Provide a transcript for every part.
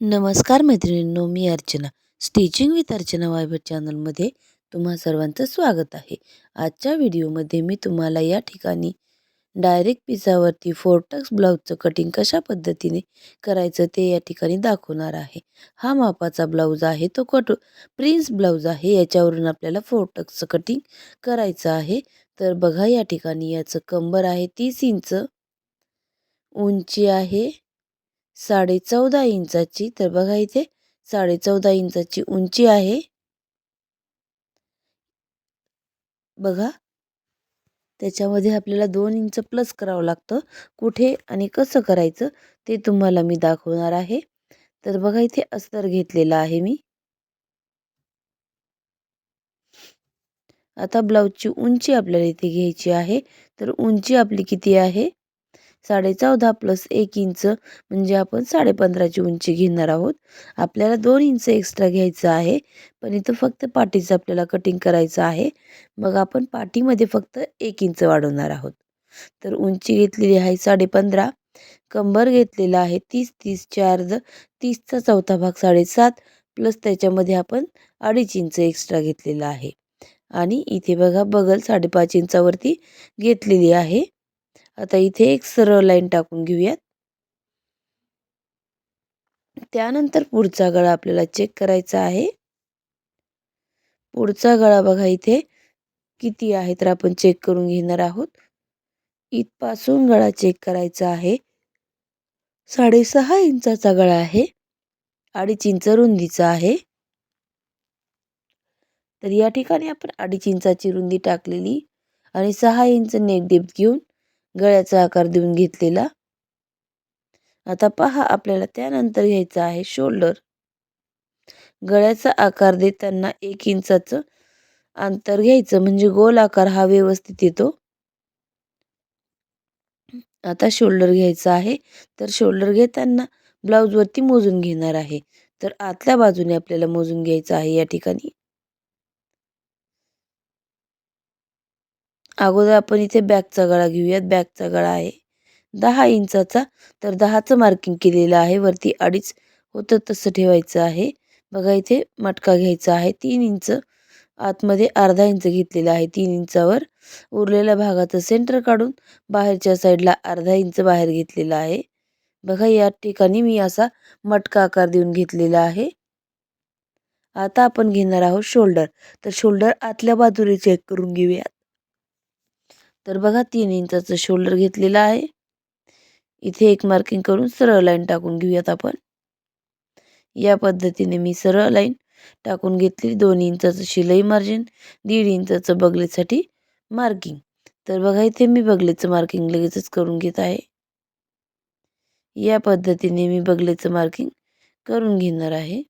नमस्कार मैत्रिणींनो मी Archana. Stitching with Archana Viber चॅनलमध्ये तुम्हा सर्वांचं स्वागत आहे. आजच्या व्हिडिओमध्ये मी तुम्हाला या ठिकाणी डायरेक्ट पिझावरती फोरटक्स ब्लाऊजचं कटिंग कशा पद्धतीने करायचं ते या ठिकाणी दाखवणार आहे. हा मापाचा ब्लाऊज आहे तो कट प्रिन्स ब्लाऊज आहे. याच्यावरून आपल्याला फोरटक्सचं कटिंग करायचं आहे. तर बघा या ठिकाणी याचं कंबर आहे तीस इंच. उंची आहे. साडे चौदा इंचाची तर बघा इथे साडे चौदा इंचाची उंची आहे. बघा. त्याच्यामध्ये आपल्याला दोन इंच प्लस करावं लागतं. कुठे आणि कसं करायचं ते तुम्हाला मी दाखवणार आहे. तर बघा इथे अस्तर घेतलेला आहे मी. आता ब्लाऊजची उंची आपल्याला इथे घ्यायची आहे. तर उंची आपली किती आहे? साडेचौदा प्लस एक इंच म्हणजे आपण साडे पंधराची उंची घेणार आहोत. आपल्याला दोन इंच एक्स्ट्रा घ्यायचं आहे. पण इथं फक्त पाठीचं आपल्याला कटिंग करायचं आहे. मग आपण पाठीमध्ये फक्त एक इंच वाढवणार आहोत. तर उंची घेतलेली आहे साडे पंधरा कंबर घेतलेला आहे तीस तीस चार तीसचा चौथा भाग साडेसात. प्लस त्याच्यामध्ये आपण अडीच इंच एक्स्ट्रा घेतलेला आहे. आणि इथे बघा बगल साडेपाच इंचावरती घेतलेली आहे. आता इथे एक सरळ लाईन टाकून घेऊयात. त्यानंतर पुढचा गळा आपल्याला चेक करायचा आहे. पुढचा गळा बघा इथे किती आहे तर आपण चेक करून घेणार आहोत. इथपासून गळा चेक करायचा आहे. साडेसहा इंचाचा गळा आहे. अडीच इंच रुंदीचा आहे. तर या ठिकाणी आपण अडीच इंचाची रुंदी टाकलेली आणि सहा इंच नेक डेप्थ घेऊन गळ्याचा आकार देऊन घेतलेला. आता पहा आपल्याला त्यानंतर घ्यायचं आहे शोल्डर गळ्याचा आकार देताना एक इंचाचं अंतर घ्यायचं म्हणजे गोल आकार हा व्यवस्थित येतो. आता शोल्डर घ्यायचा आहे. तर शोल्डर घेताना ब्लाऊजवरती मोजून घेणार आहे. तर आतल्या बाजूने आपल्याला मोजून घ्यायचं आहे या ठिकाणी. अगोदर आपण इथे बॅकचा गळा घेऊयात. बॅकचा गळा आहे दहा इंचाचा. तर दहाचं मार्किंग केलेलं आहे. वरती अडीच होतं तसं ठेवायचं आहे. बघा इथे मटका घ्यायचा आहे. तीन इंच आतमध्ये अर्धा इंच घेतलेला आहे. तीन इंचावर उरलेल्या भागाचं सेंटर काढून बाहेरच्या साईडला अर्धा इंच बाहेर घेतलेला आहे. बघा या ठिकाणी मी असा मटका आकार देऊन घेतलेला आहे. आता आपण घेणार आहोत शोल्डर तर शोल्डर आतल्या बाजूने चेक करून घेऊयात. तर बघा तीन इंचाचं शोल्डर घेतलेलं आहे. इथे एक मार्किंग करून सरळ लाईन टाकून घेऊयात आपण. या पद्धतीने मी सरळ लाईन टाकून घेतली. दोन इंचाचं शिलाई मार्जिन दीड इंचाचं बगलेसाठी मार्किंग तर बघा इथे मी बगलेचं मार्किंग लगेचच करून घेत आहे. या पद्धतीने मी बगलेचं मार्किंग करून घेणार आहे.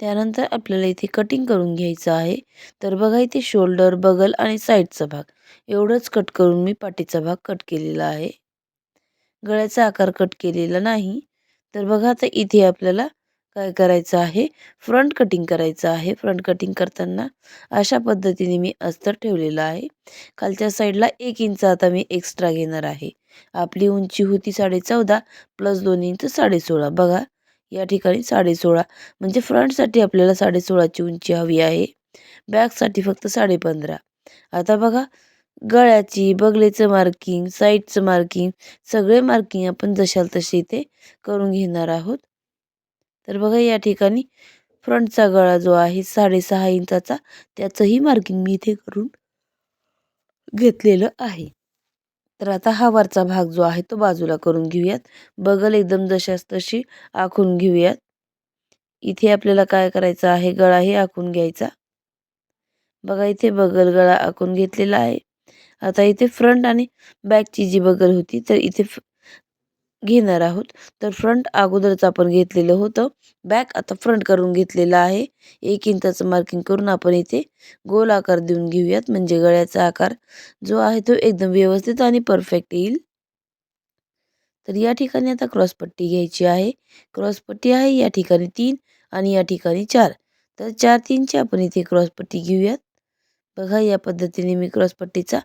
त्यानंतर आपल्याला इथे कटिंग करून घ्यायचं आहे. तर बघा इथे शोल्डर बगल आणि साईडचा भाग. एवढंच कट करून मी पाठीचा भाग कट केलेला आहे. गळ्याचा आकार कट केलेला नाही. तर बघा आता इथे आपल्याला काय करायचं आहे? फ्रंट कटिंग करायचं आहे. फ्रंट कटिंग करताना अशा पद्धतीने मी अस्तर ठेवलेलं आहे. खालच्या साईडला एक इंच आता मी एक्स्ट्रा घेणार आहे. आपली उंची होती साडे चौदा प्लस दोन इंच साडे सोळा. बघा या ठिकाणी साडेसोळा. म्हणजे फ्रंटसाठी आपल्याला साडेसोळाची उंची हवी आहे. बॅकसाठी फक्त साडेपंधरा. आता बघा गळ्याची बगलेचं मार्किंग साईडचं मार्किंग सगळे मार्किंग आपण जशाल तसे इथे करून घेणार आहोत. तर बघा या ठिकाणी फ्रंटचा गळा जो आहे साडेसहा इंचाचा त्याचंही मार्किंग मी इथे करून घेतलेलं आहे. तर आता हा वरचा भाग जो आहे तो बाजूला करून घेऊयात. बगल एकदम जशास तशी आखून घेऊयात. इथे आपल्याला काय करायचं आहे? गळाही आखून घ्यायचा. बघा इथे बगल गळा आखून घेतलेला आहे. आता इथे फ्रंट आणि बॅकची जी बगल होती तर इथे घेणार आहोत. तर फ्रंट अगोदरच आपण घेतलेलं होतं. बॅक आता फ्रंट करून घेतलेलं आहे. एक इंचाचं मार्किंग करून आपण इथे गोल आकार देऊन घेऊयात. म्हणजे गळ्याचा आकार जो आहे तो एकदम व्यवस्थित आणि परफेक्ट येईल. तर या ठिकाणी आता क्रॉसपट्टी घ्यायची आहे. क्रॉसपट्टी आहे या ठिकाणी तीन आणि या ठिकाणी चार. तर चार तीनची आपण इथे क्रॉसपट्टी घेऊयात. बघा या पद्धतीने मी क्रॉसपट्टीचा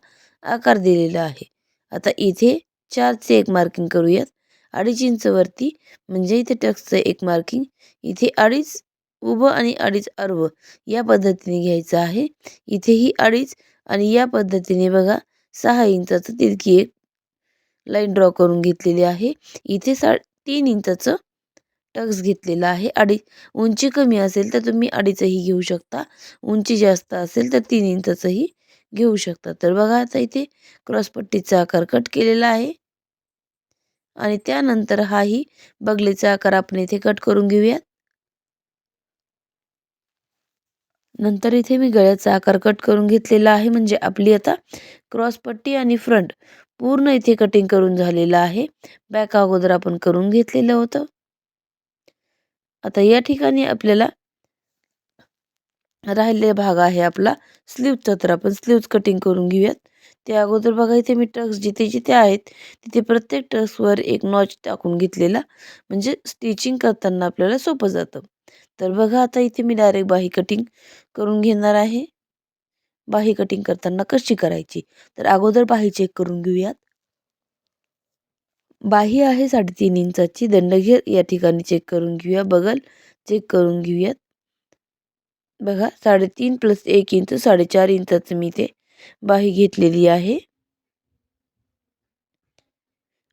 आकार दिलेला आहे. आता इथे चारचे एक मार्किंग करूयात. अडीच इंचवरती म्हणजे इथे टक्सचं एक मार्किंग इथे अडीच उभं आणि अडीच अर्व या पद्धतीने घ्यायचं आहे. इथेही अडीच आणि या पद्धतीने बघा सहा इंचाचं तितकी एक लाईन ड्रॉ करून घेतलेली आहे. इथे सा तीन इंचाचं टक्स घेतलेला आहे. अडीच उंची कमी असेल तर तुम्ही अडीचही घेऊ शकता. उंची जास्त असेल तर तीन इंचाचंही घेऊ शकता. तर बघा आता इथे क्रॉसपट्टीचा आकार कट केलेला आहे. आणि त्यानंतर हाही बगलेचा आकार आपण इथे कट करून घेऊयात. नंतर इथे मी गळ्याचा आकार कट करून घेतलेला आहे म्हणजे आपली आता क्रॉसपट्टी आणि फ्रंट पूर्ण इथे कटिंग करून झालेलं आहे. बॅक अगोदर आपण करून घेतलेलं होतं. आता या ठिकाणी आपल्याला राहिलेला भाग आहे आपला स्लीवचा तर आपण स्लीव्ज कटिंग करून घेऊयात. त्या अगोदर बघा इथे मी टक्स जिथे जिथे आहेत तिथे प्रत्येक टक्सवर एक नॉच टाकून घेतलेला म्हणजे स्टिचिंग करताना आपल्याला सोपं जातं. तर बघा आता इथे मी डायरेक्ट बाही कटिंग करून घेणार आहे. बाही कटिंग करताना कशी करायची? तर अगोदर बाही चेक करून घेऊयात. बाही आहे साडेतीन इंचाची दंडघेर या ठिकाणी चेक करून घेऊया. बगल चेक करून घेऊयात. बघा साडेतीन प्लस एक इंच साडेचार इंचाचं मी ते बाही घेतलेली आहे.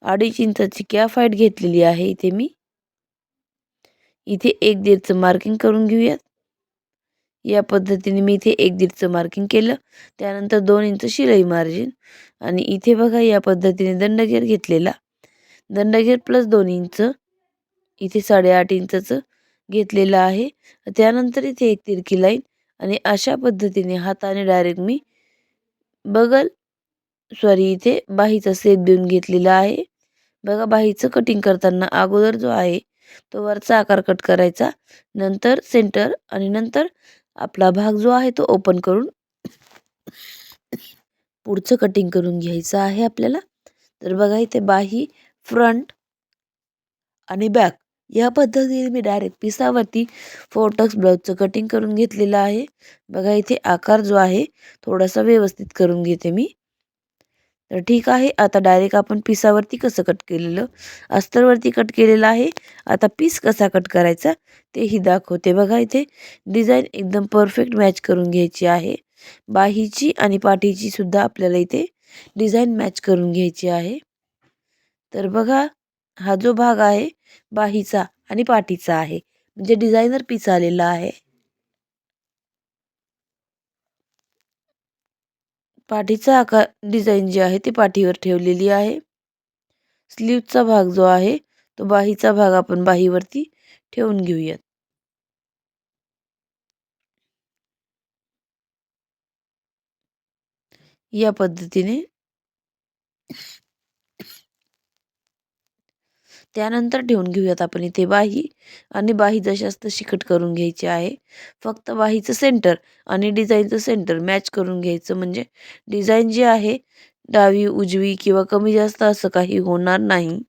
अडीच इंचाची कॅफ हाईट घेतलेली आहे इथे मी. इथे एक दीडचं मार्किंग करून घेऊयात. या पद्धतीने मी इथे एक दीडचं मार्किंग केलं. त्यानंतर दोन इंच शिलाई मार्जिन आणि इथे बघा या पद्धतीने दंडगेर घेतलेला. दंडगेर प्लस दोन इंच. इथे साडेआठ इंचचं घेतलेलं आहे. त्यानंतर इथे एक तिरकी लाईन आणि अशा पद्धतीने हाताने डायरेक्ट मी बगल सॉरी इथे बाहीचा सेप देऊन घेतलेला आहे. बघा बाहीचं कटिंग करताना अगोदर जो आहे तो वरचा आकार कट करायचा. नंतर सेंटर आणि नंतर आपला भाग जो आहे तो ओपन करून पुढचं कटिंग करून घ्यायचं आहे आपल्याला. तर बघा इथे बाही फ्रंट आणि बॅक या पद्धतीने मी डायरेक्ट पिसावरती फोटक्स ब्लाऊजचं कटिंग करून घेतलेलं आहे. बघा इथे आकार जो आहे थोडासा व्यवस्थित करून घेते मी. तर ठीक आहे आता डायरेक्ट आपण पिसावरती कसं कट केलेलं? अस्तरवरती कट केलेलं आहे. आता पीस कसा कट करायचा तेही दाखवते. बघा इथे डिझाईन एकदम परफेक्ट मॅच करून घ्यायची आहे. बाहीची आणि पाठीची सुद्धा आपल्याला इथे डिझाईन मॅच करून घ्यायची आहे. तर बघा हा जो भाग आहे बाहीचा आणि पाठीचा आहे. म्हणजे डिझायनर पीस आलेला आहे. पाठीचा आकार डिझाईन जी आहे ती पाठीवर ठेवलेली आहे. स्लीवचा भाग जो आहे तो बाहीचा भाग आपण बाहीवरती ठेवून घेऊयात. या पद्धतीने त्यानंतर ठेवून घेऊयात आपण इथे बाही आणि बाही जशाच तशी कट करून घ्यायची आहे. फक्त बाहीचं सेंटर आणि डिझाईनचं सेंटर मॅच करून घ्यायचं. म्हणजे डिझाईन जी आहे डावी उजवी किंवा कमी जास्त असं काही होणार नाही.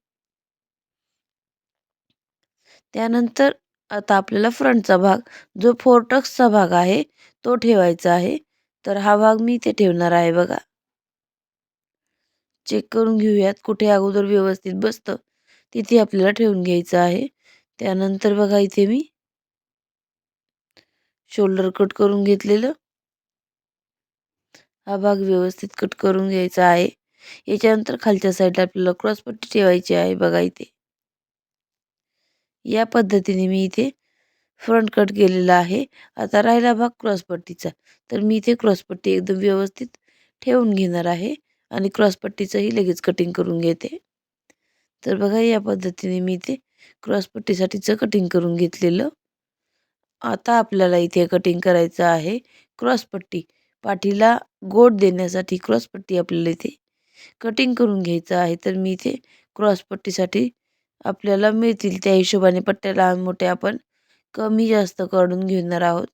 त्यानंतर आता आपल्याला फ्रंटचा भाग जो फोरटक्सचा भाग आहे तो ठेवायचा आहे. तर हा भाग मी इथे ठेवणार आहे बघा. चेक करून घेऊयात कुठे अगोदर व्यवस्थित बसतं. तिथे आपल्याला ठेवून घ्यायचं आहे. त्यानंतर बघा इथे मी शोल्डर कट करून घेतलेलं. हा भाग व्यवस्थित कट करून घ्यायचा आहे. याच्यानंतर खालच्या साईडला आपल्याला क्रॉसपट्टी ठेवायची आहे बघा इथे. या पद्धतीने मी इथे फ्रंट कट केलेला आहे. आता राहिला भाग क्रॉसपट्टीचा तर मी इथे क्रॉसपट्टी एकदम व्यवस्थित ठेवून घेणार आहे आणि क्रॉसपट्टीचंही लगेच कटिंग करून घेते. तर बघा या पद्धतीने मी ते क्रॉसपट्टीसाठीचं कटिंग करून घेतलेलं. आता आपल्याला इथे कटिंग करायचं आहे क्रॉसपट्टी पाठीला गोड देण्यासाठी क्रॉसपट्टी आपल्याला इथे कटिंग करून घ्यायचं आहे. तर मी इथे क्रॉसपट्टीसाठी आपल्याला मिळतील त्या हिशोबाने पट्ट्या लहान मोठ्या आपण कमी जास्त काढून घेणार आहोत.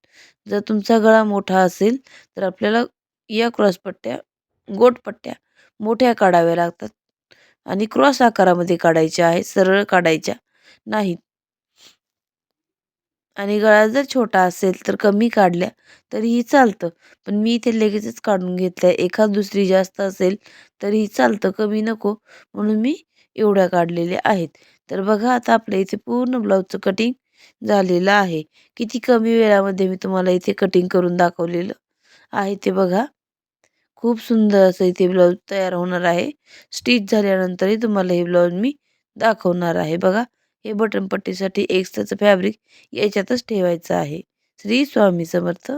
जर तुमचा गळा मोठा असेल तर आपल्याला या क्रॉसपट्ट्या गोटपट्ट्या मोठ्या काढाव्या लागतात. आणि क्रॉस आकारामध्ये काढायच्या आहेत सरळ काढायच्या नाहीत. आणि गळा जर छोटा असेल तर कमी काढल्या तरीही चालतं. पण मी इथे लगेचच काढून घेतलं आहे एखाद दुसरी जास्त असेल तरीही चालतं. कमी नको म्हणून मी एवढ्या काढलेल्या आहेत. तर बघा आता आपल्या इथे पूर्ण ब्लाऊजचं कटिंग झालेलं आहे. किती कमी वेळामध्ये मी तुम्हाला इथे कटिंग करून दाखवलेलं आहे ते बघा. खूप सुंदर असं इथे ब्लाऊज तयार होणार आहे. स्टिच झाल्यानंतरही तुम्हाला हे ब्लाऊज मी दाखवणार आहे. बघा हे बटन पट्टीसाठी एक्स्ट्राचं फॅब्रिक याच्यातच ठेवायचं आहे. श्री स्वामी समर्थ.